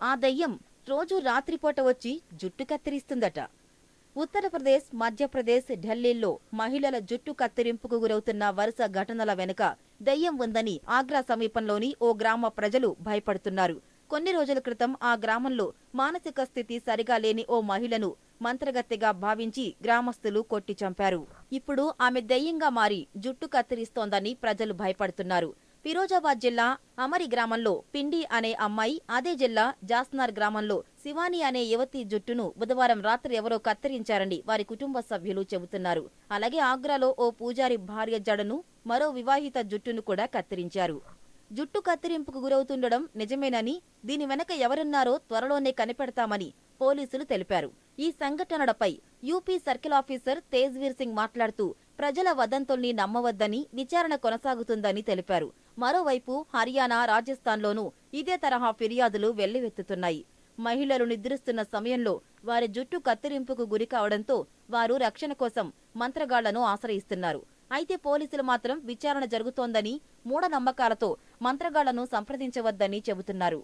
ఆ దయ్యం రోజు రాత్రిపూట వచ్చి జుట్టు కత్తిరిస్తుందట. ఉత్తరప్రదేశ్ మధ్యప్రదేశ్ ఢిల్లీల్లో మహిళల జుట్టు కత్తిరింపుకు గురవుతున్న వరుస ఘటనల వెనుక దయ్యం ఉందని ఆగ్రా సమీపంలోని ఓ గ్రామ ప్రజలు భయపడుతున్నారు. కొన్ని రోజుల క్రితం ఆ గ్రామంలో మానసిక స్థితి సరిగా లేని ఓ మహిళను మంత్రగత్తెగా భావించి గ్రామస్తులు కొట్టి చంపారు. ఇప్పుడు ఆమె దయ్యంగా మారి జుట్టు కత్తిరిస్తోందని ప్రజలు భయపడుతున్నారు. ఫిరోజాబాద్ జిల్లా అమరి గ్రామంలో పిండి అనే అమ్మాయి అదే జిల్లా జాస్నార్ గ్రామంలో శివాని అనే యువతి జుట్టును బుధవారం రాత్రి ఎవరో కత్తిరించారని వారి కుటుంబ సభ్యులు చెబుతున్నారు. అలాగే ఆగ్రాలో ఓ పూజారి భార్య జడను మరో వివాహిత జుట్టును కూడా కత్తిరించారు. జుట్టు కత్తిరింపుకు గురవుతుండడం నిజమేనని దీని వెనక ఎవరున్నారో త్వరలోనే కనిపెడతామని పోలీసులు తెలిపారు. ఈ సంఘటనలపై UP circle officer Tejveer Singh మాట్లాడుతూ ప్రజల వదంతుల్ని నమ్మవద్దని విచారణ కొనసాగుతుందని తెలిపారు. మరోవైపు హర్యానా రాజస్థాన్లోనూ ఇదే తరహా ఫిర్యాదులు వెల్లువెత్తుతున్నాయి. మహిళలు నిద్రిస్తున్న సమయంలో వారి జుట్టు కత్తిరింపుకు గురి కావడంతో వారు రక్షణ కోసం మంత్రగాళ్ళను ఆశ్రయిస్తున్నారు. అయితే పోలీసులు మాత్రం విచారణ జరుగుతోందని మూఢనమ్మకాలతో మంత్రగాళ్ళను సంప్రదించవద్దని చెబుతున్నారు.